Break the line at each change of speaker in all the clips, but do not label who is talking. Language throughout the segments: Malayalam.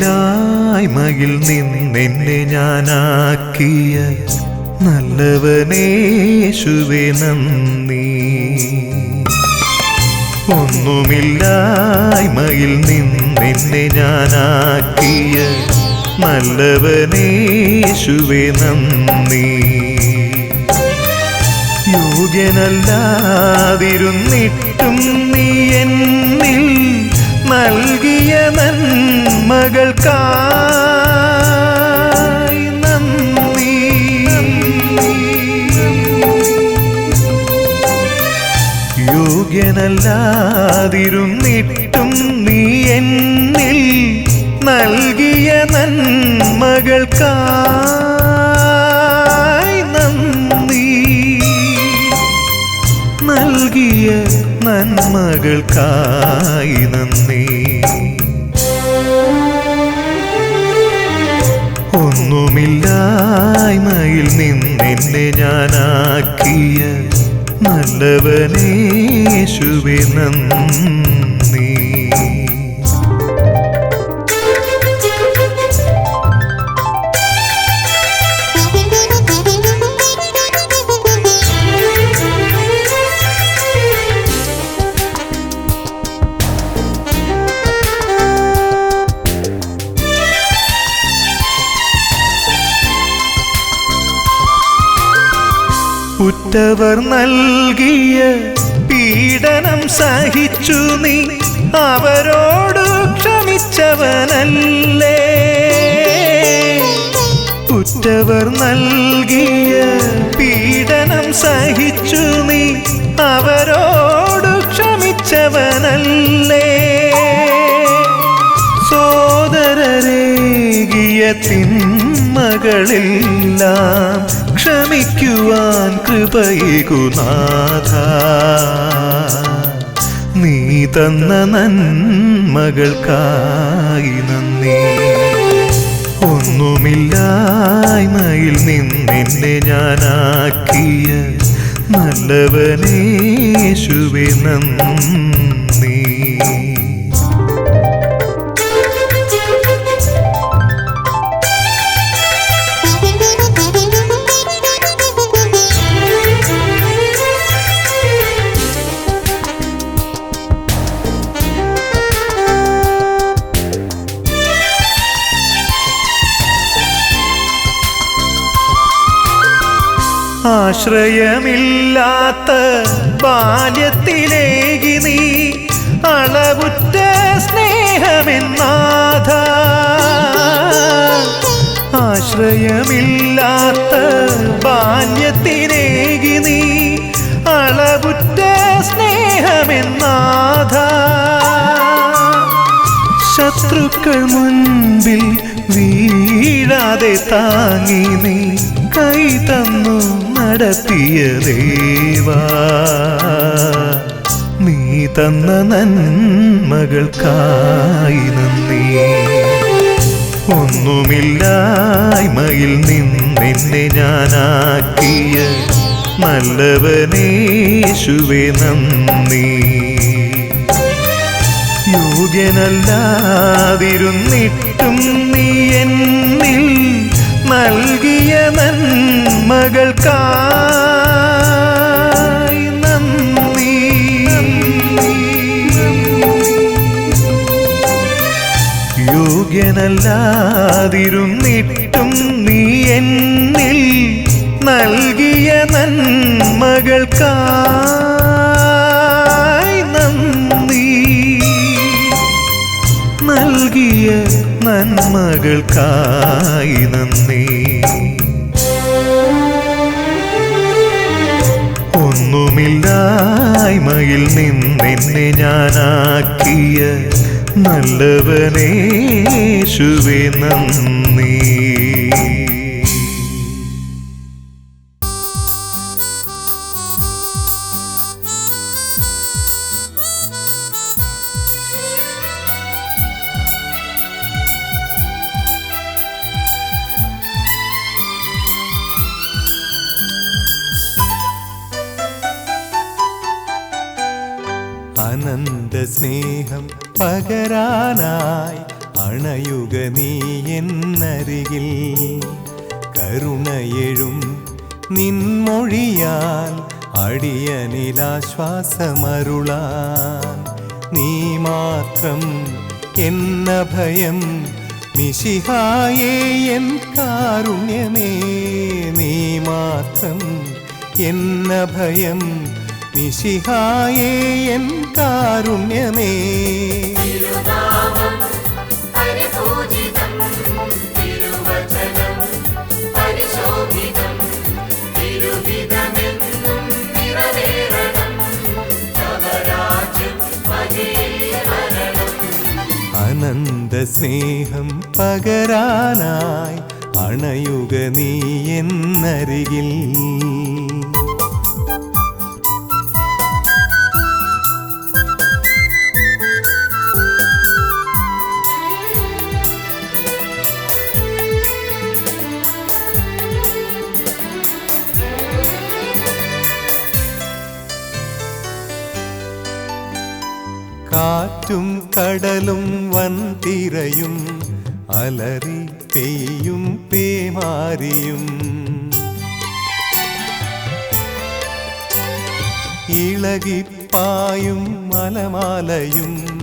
ഒന്നുമില്ലായ്മയിൽ നിന്നെന്നെ ഞാനാക്കിയ നല്ലവനേശുവേ നന്ദി. ഒന്നുമില്ലായ്മയിൽ നിന്നെന്നെ ഞാനാക്കിയ നല്ലവനേശുവേ നന്ദി. യോഗ്യനല്ലാതിരുന്നിട്ടും നീ എന്നിൽ നൽകിയ നന്മകൾക്കായി നന്ദി. യോഗ്യനല്ലാതിരുന്നിട്ടും നീ എന്നിൽ നൽകിയ നന്മകൾക്കായി നന്ദി. നൽകിയ നന്മകൾക്കായി നന്ദി. ഒന്നുമില്ലായ്മയിൽ നിന്നെന്നെ ഞാനാക്കിയ നല്ലവനേശുവെ നന്ദി. ഉറ്റവർ നൽകിയ പീഡനം സഹിച്ചു നീ. അവരോട് ക്ഷമിച്ചവനല്ലേ. ഉറ്റവർ നൽകിയ പീഡനം സഹിച്ചു നീ. അവരോട് ക്ഷമിച്ചവനല്ലേ. സോദരരേകിയ തിന്മകളെല്ലാം ക്ഷമിക്കുവാൻ കൃപയേകുനാഥ നീ തന്ന നന്മകൾക്കായി നന്ദി. ഒന്നുമില്ലായ്മയിൽ നിന്നെന്നെ ഞാനാക്കിയ നല്ലവനേശുവെ നന്ദി. ആശ്രയമില്ലാത്ത ബാല്യത്തിലേകി നീ അളവുറ്റ സ്നേഹമെന്നാഥ. ആശ്രയമില്ലാത്ത ബാല്യത്തിലേകി നീ അളവുറ്റ സ്നേഹമെന്നാഥ. ശത്രുക്കൾ മുൻപിൽ വീഴാതെ താങ്ങി നീ കൈ തന്നു. നടത്തിയ ദേവാ നീ തന്ന നന്മകൾക്കായി നന്ദി. ഒന്നുമില്ലായ്മയിൽ നിന്നെ ഞാനാക്കിയ നല്ലവനേശുവെ നന്ദി. യോഗ്യനല്ലാതിരുന്നിട്ടും നീ എന്നിൽ നൽകിയ നന്മകൾക്കായി നന്ദി. യോഗ്യനല്ലാതിരുന്നിട്ടും നീ എന്നിൽ നൽകിയ നന്മകൾക്കായി നന്ദി. നൽകിയ നന്മകൾക്കായി നന്ദി. ഒന്നുമില്ലായ്മയിൽ നിന്നെന്നെ ഞാനാക്കിയ നല്ലവനേശുവേ നന്ദി.
പകരാനായി അണയുക നീ എന്നരികിൽ. കരുണയെഴും നിൻമൊഴിയാൽ അടിയനിലാശ്വാസമരുളാൻ. നീ മാത്രം എന്ന ഭയം മിശിഹായേ എൻ കാരുണ്യമേ. നീ മാത്രം എന്ന ഭയം മിശിഹായേ എൻ കാരുണ്യമേ. അനന്ത സ്നേഹം പകരാനായി അണയുക നീ എന്നരികിൽ. കാറ്റും കടലും വൻതിരയും അലറി പെയ്യും പേമാരിയും. ഇളകിപ്പായും മലമാലയും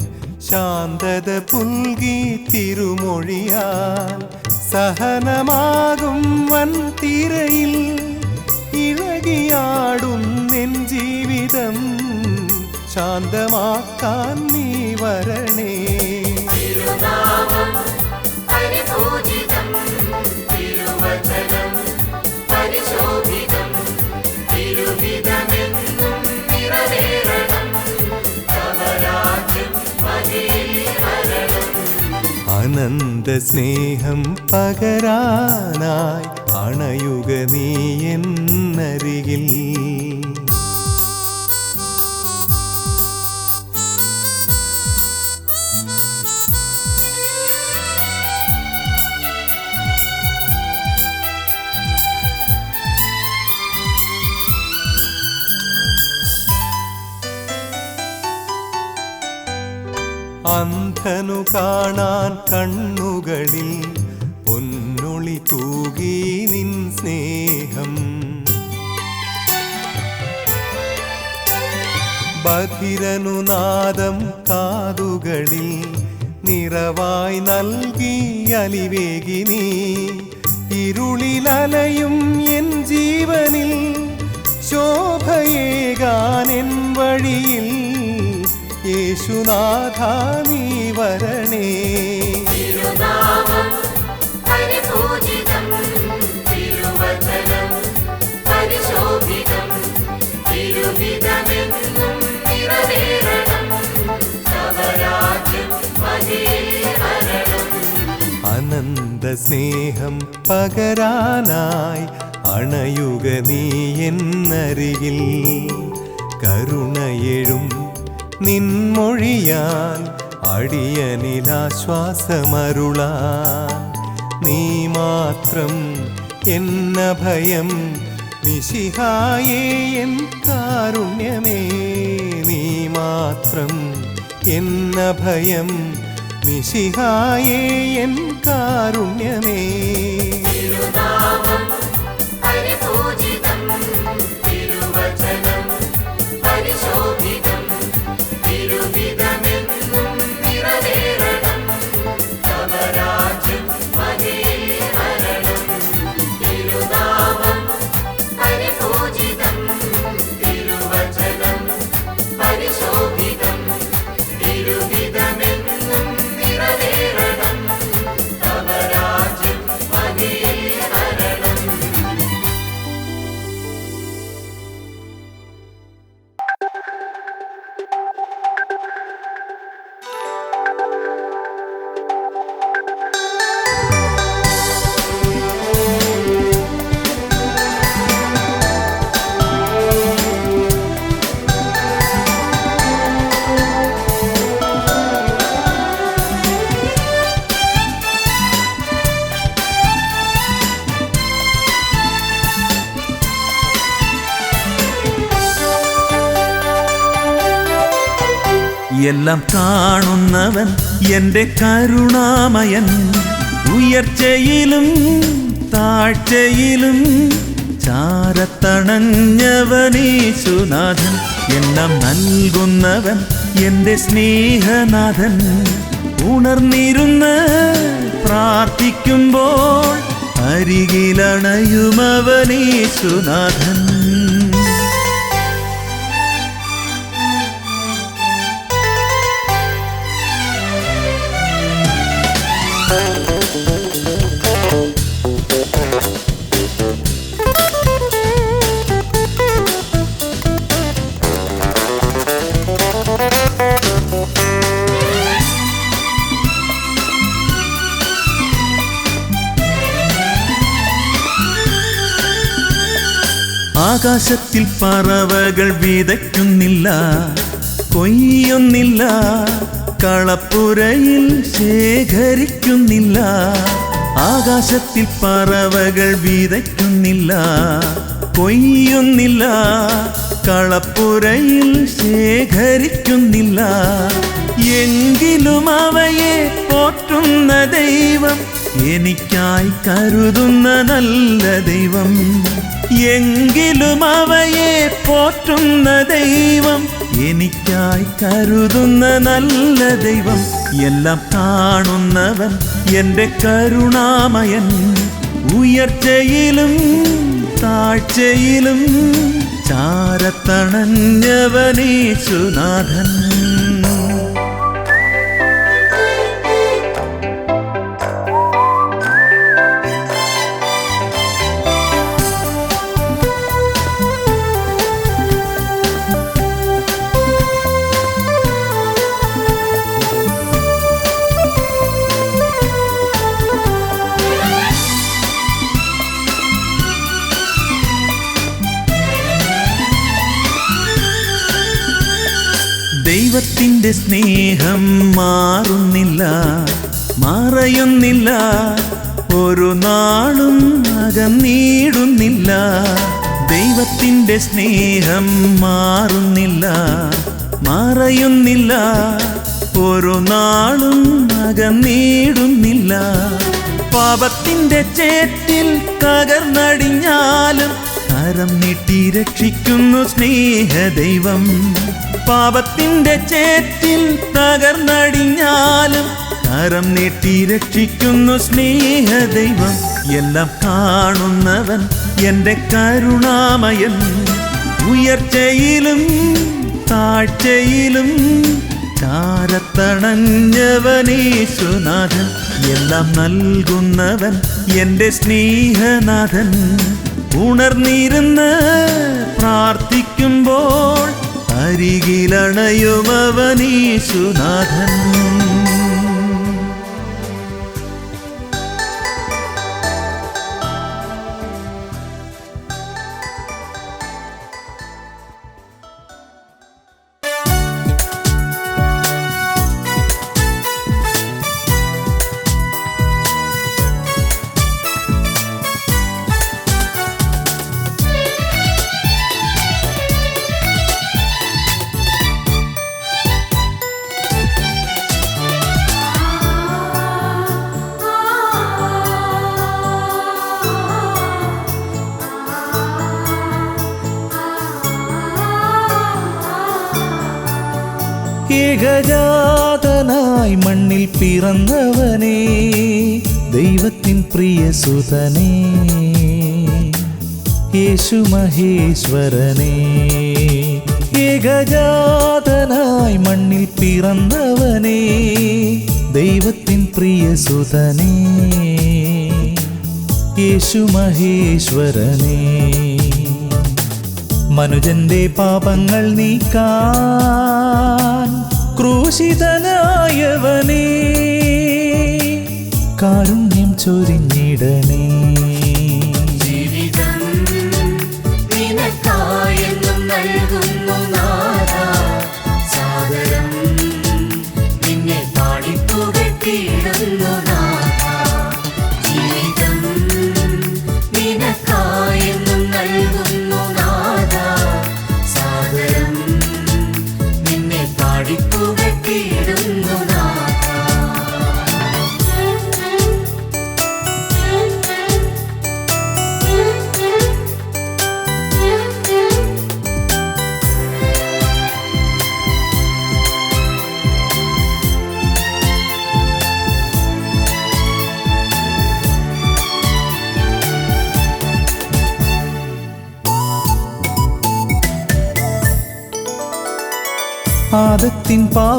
ശാന്തത പുൽകി തിരുമൊഴിയാൽ സഹനമാകും വൻതിരയിൽ ഇളകിയാടും നിൻ ജീവിതം ശാന്തമാക്കാൻ നീ വരണേ. അനന്ത സ്നേഹം പകരാനായി അണയുക നീ എന്നരികിൽ. അന്ധനു കാണാൻ കണ്ണുകളിൽ പൊന്നൊളി തൂകി നിൻ സ്നേഹം. ബധിരനു നാദം കാതുകളിൽ നിറവായി നൽകി അലിവേകി നീ. ഇരുളിലലയും യേശുനാഥ നീ വരണേ. അനന്ത സ്നേഹം പകരാനായി അണയുക നീ എന്നരികിൽ. കരുണയെഴും നിൻമൊഴിയാൽ അടിയനിലാശ്വാസമരുളാൻ. നീ മാത്രം എന്ന ഭയം നിശിഹായേ എൻ കാരുണ്യമേ. നീ മാത്രം എന്ന ഭയം നിശിഹായേ എൻ കാരുണ്യമേ.
പരിപൂജിതം തിരുവചനം
എല്ലാം കാണുന്നവൻ എന്റെ കരുണാമയൻ. ഉയർച്ചയിലും താഴ്ചയിലും ചാരത്തണഞ്ഞവനീശുനാഥൻ. എല്ലാം നൽകുന്നവൻ എന്റെ സ്നേഹനാഥൻ. ഉണർന്നിരുന്ന് പ്രാർത്ഥിക്കുമ്പോൾ അരികിലണയുമവനീശുനാഥൻ. ആകാശത്തിൽ പറവകൾ വിതയ്ക്കുന്നില്ല കൊയ്യുന്നില്ല. കളപ്പുരയിൽ ശേഖരിക്കുന്നില്ല. ആകാശത്തിൽ പറവകൾ വിതയ്ക്കുന്നില്ല. കൊയ്യുന്നില്ല. കളപ്പുരയിൽ ശേഖരിക്കുന്നില്ല. എങ്കിലും അവയെ പോറ്റുന്ന ദൈവം എനിക്കായി കരുതുന്ന നല്ല ദൈവം. എങ്കിലും അവയെ പോറ്റുന്ന ദൈവം എനിക്കായി കരുതുന്ന നല്ല ദൈവം എല്ലാം കാണുന്നവൻ എന്റെ കരുണാമയൻ. ഉയർച്ചയിലും താഴ്ചയിലും ചാരത്തണഞ്ഞവനീശുനാഥൻ ദൈവത്തിന്റെ സ്നേഹം മാറുന്നില്ല മാറയുന്നില്ല. ഒരു നാളും അകന്നീടുന്നില്ല ദൈവത്തിന്റെ സ്നേഹം മാറുന്നില്ല മാറയുന്നില്ല. ഒരു നാളും അകന്നീടുന്നില്ല പാപത്തിന്റെ ചേറ്റിൽ തകർന്നടിഞ്ഞാലും കരം നീട്ടി രക്ഷിക്കുന്നു സ്നേഹദൈവം. പാപത്തിന്റെ ചേറ്റിൽ തകർന്നടിഞ്ഞാലും കരം നീട്ടി രക്ഷിക്കുന്നു സ്നേഹദൈവം. എല്ലാം കാണുന്നവൻ എന്റെ കരുണാമയൻ. ഉയർച്ചയിലും താഴ്ചയിലും ചാരത്തണഞ്ഞവനീശുനാഥൻ. എല്ലാം നൽകുന്നവൻ എന്റെ സ്നേഹനാഥൻ. ഉണർന്നിരുന്ന് പ്രാർത്ഥിക്കുമ്പോൾ അരികിലണയുമവനീശുനാഥൻ പിറന്നവനേ ദൈവത്തിൻ പ്രിയ സുതനേ. യേശു മഹേശ്വരനേ ഏകജാതനായി മണ്ണിൽ പിറന്നവനേ ദൈവത്തിൻ പ്രിയ സുതനേ. യേശു മഹേശ്വരനേ മനുജന്റെ പാപങ്ങൾ നീക്കാൻ ക്രൂശിതനായവനേ കാരുണ്യം ചൊരിഞ്ഞിടണേ.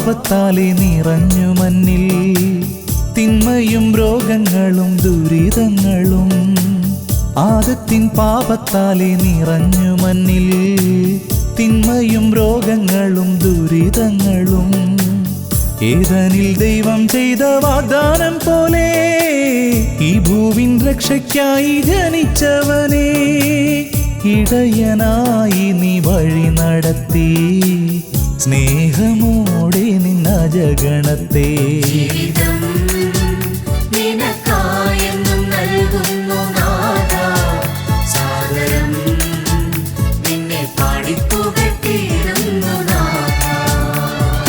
പാപത്താലെ നിറഞ്ഞു മന്നിൽ തിന്മയും രോഗങ്ങളും ദുരിതങ്ങളും ആദത്തിൻ പാപത്താലെ നിറഞ്ഞു മന്നിൽ തിന്മയും രോഗങ്ങളും ദുരിതങ്ങളും ഏതനിൽ ദൈവം ചെയ്ത വാഗ്ദാനം പോലെ ഈ ഭൂവിൻ രക്ഷയ്ക്കായി ജനിച്ചവനെ ഇടയനായി നീ വഴി നടത്തി സ്നേഹമോടെ
നാഥ.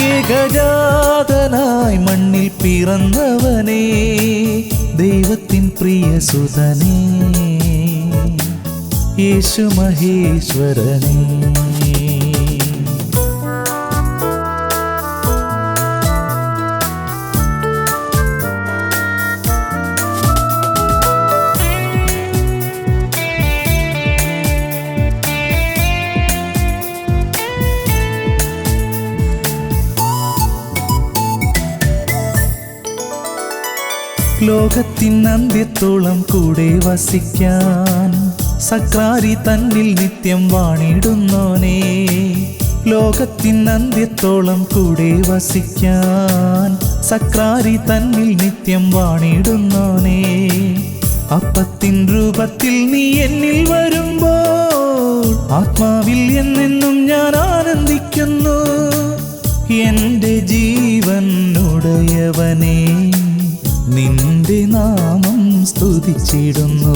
ഏകജാതനായി മണ്ണിൽ പിറന്നവനെ ദൈവത്തിൻ പ്രിയ സുതനേ യേശു മഹേശ്വരനേ. ലോകത്തിൻ അന്ത്യത്തോളം കൂടെ വസിക്കാൻ സക്രാരി തന്നിൽ നിത്യം വാണിടുന്നോനേ. ലോകത്തിൻ അന്ത്യത്തോളം കൂടെ വസിക്കാൻ സക്രാരി തന്നിൽ നിത്യം വാണിടുന്നോനേ. അപ്പത്തിൻ രൂപത്തിൽ നീ എന്നിൽ വരുമ്പോൾ ആത്മാവിൽ എന്നെന്നും ഞാൻ ആനന്ദിക്കുന്നു. എന്റെ ജീവനുടയവനേ നിന്റെ നാമം സ്തുതിച്ചിടുന്നു.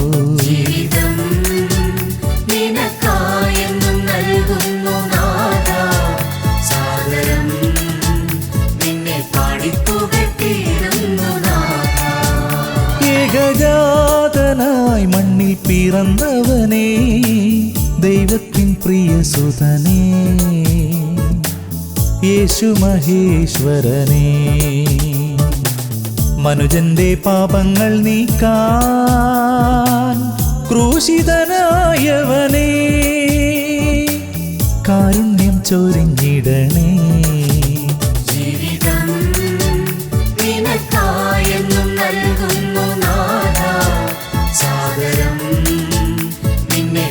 ഏകജാതനായി മണ്ണിൽ പിറന്നവനേ ദൈവത്തിൻ പ്രിയ സുതനേ യേശു മഹേശ്വരനേ. മനുജന്റെ പാപങ്ങൾ നീക്കാൻ ക്രൂശിതനായവനേ കാരുണ്യം ചൊരിഞ്ഞിടണേ.
ജീവിതം നിനക്കായെന്നും നൽകുന്നു നിന്നെ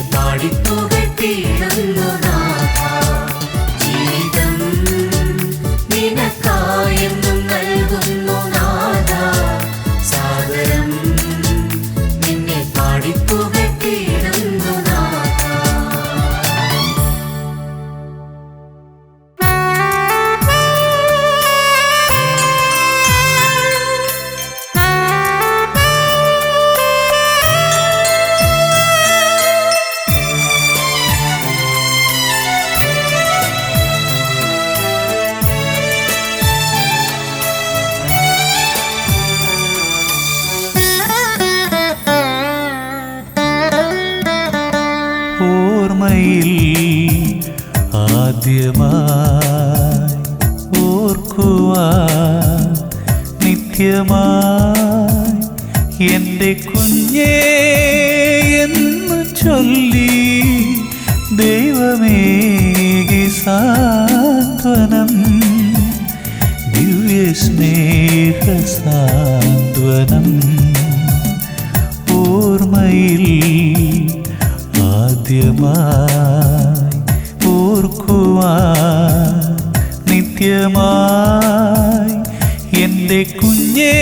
എന്റെ കുഞ്ഞേ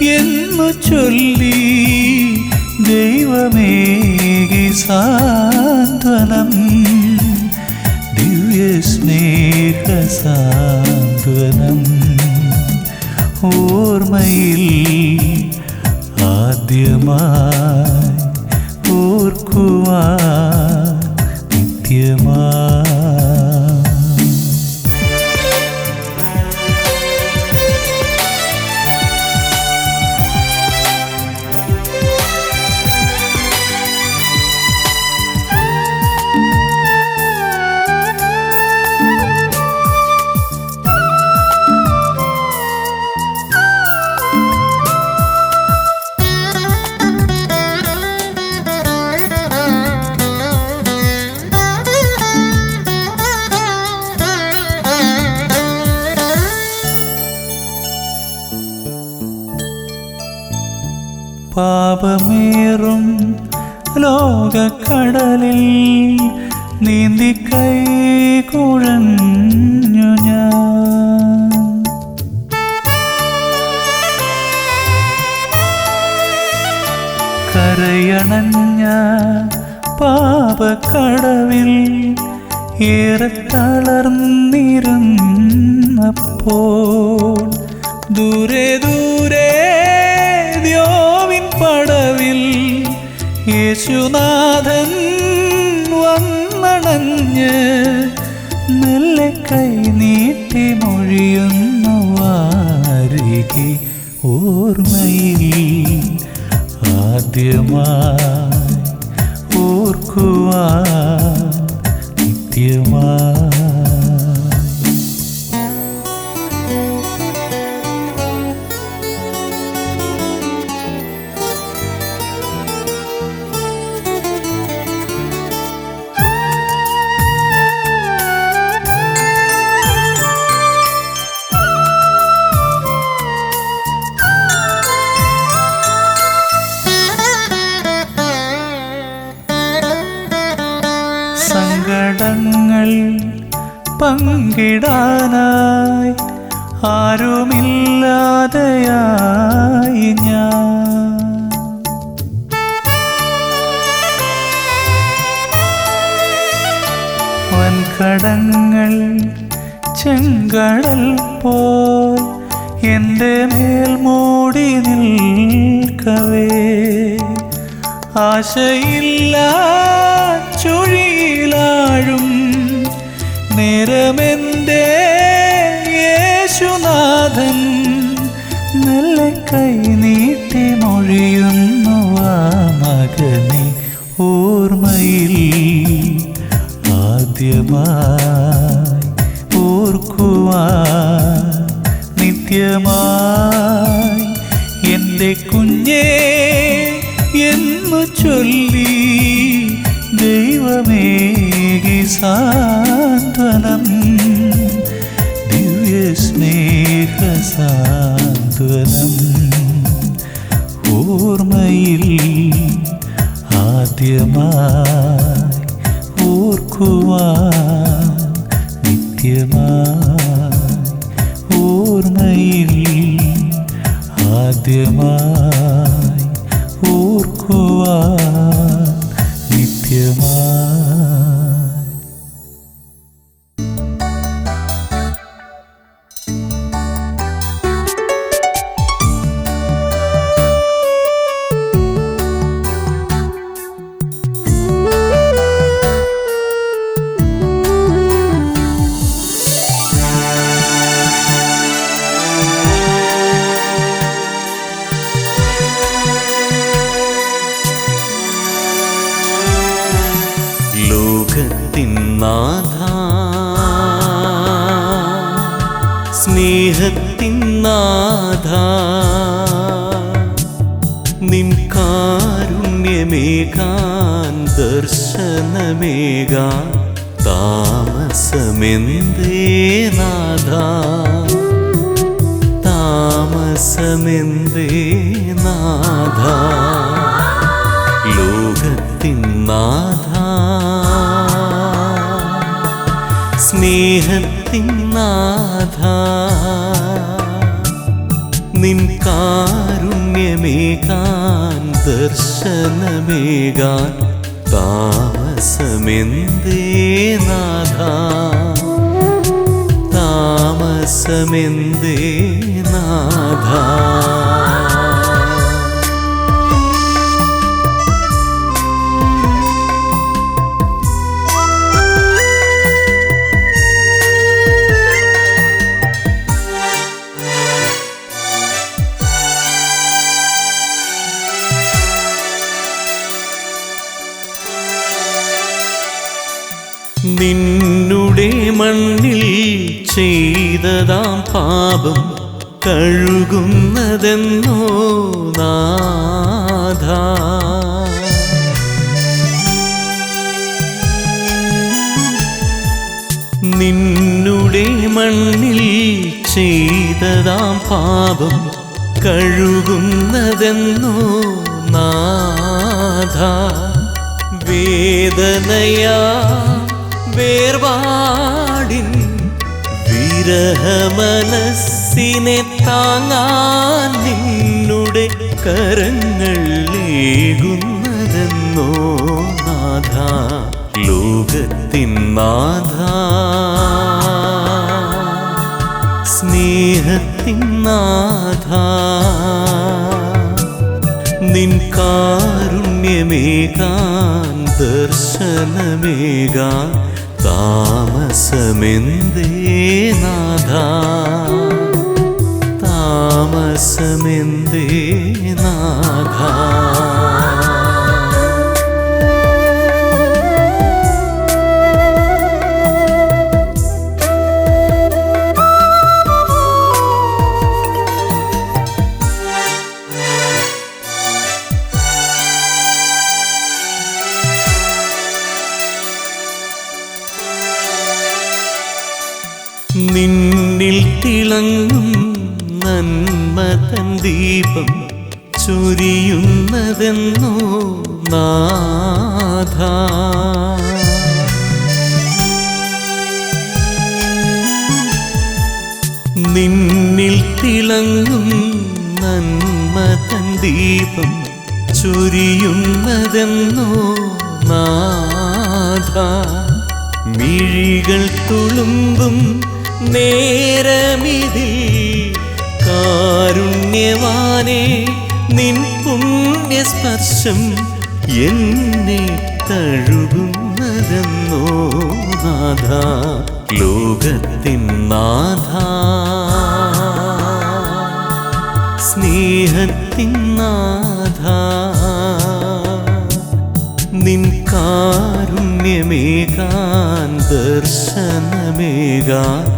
എന്നു ചൊല്ലി ദൈവമേകി സാന്ത്വനം. ദിവ്യ സ്നേഹ സാന്ത്വനം. ഓർമ്മയിൽ ആദ്യമായി ഓർക്കുവാൻ താളമേറും ലോകക്കട ഓർമ്മയിൽ ആദ്യമായി ഓർക്കുവാൻ നിത്യമായി വൻകടങ്ങൾ ചെങ്കടൽ പോൽ എന്റെ മേൽ മൂടി നിൽക്കവേ. ആശയില്ല ചുഴിയിലാഴും നേരമെന്റെ യേശുനാഥൻ. നല്ല കൈ നീട്ടി മൊഴിയുന്നു. ആദ്യമായി ഓർക്കുവാൻ നിത്യമായി എന്റെ കുഞ്ഞേ എന്നു ചൊല്ലി ദൈവമേകി സാന്ത്വനം ദിവ്യ സ്നേഹ സാന്ത്വനം ഓർമ്മയിൽ ആദ്യമായി ഓർക്കുവാൻ നിത്യമായി ഓർമ്മയിൽ ആദ്യമായി ഓർക്കുവാൻ നിത്യമായി
സ്നേഹത്തിൻ നാഥ നിൻ കാരുണ്യമേകാൻ ദർശനമേകാ താമസമെന്തേ നാഥ. ലോകത്തിൻ സ്നേഹത്തിൻ നിൻ കാരുണ്യമേകാൻ ദർശനമേകാൻ താമസമെന്തേ നാഥ? താമസമെന്തേ നാഥ? വിരഹമനസ്സിനെ താങ്ങാൻ നിന്നുടെ കരങ്ങൾ ഏകുന്നതെന്നോ നാഥ? ലോകത്തിൻ നാഥ. സ്നേഹത്തിൻ നാഥ. നിൻ കാരുണ്യമേകാൻ ദർശനമേകാൻ താമസമെന്തേ? നാഥ താമസമെന്തേ നാഥ? തിളങ്ങും നന്മതൻ ദീപം ചൊരിയുന്നതെന്നോ നാഥ. നിന്നിൽ തിളങ്ങും നന്മതൻ ദീപം ചൊരിയുന്നതെന്നോ നാഥ. മിഴികൾ തുളുമ്പും നേരമിതിൽ കാരുണ്യവാനെ നിൻ പുണ്യസ്പർശം എന്നെ തഴുകുന്നതെന്നോ നാഥ ലോകത്തിൻ നാഥ. സ്നേഹത്തിൻ നാഥ. നിൻ കാരുണ്യമേകാൻ ദർശനമേകാൻ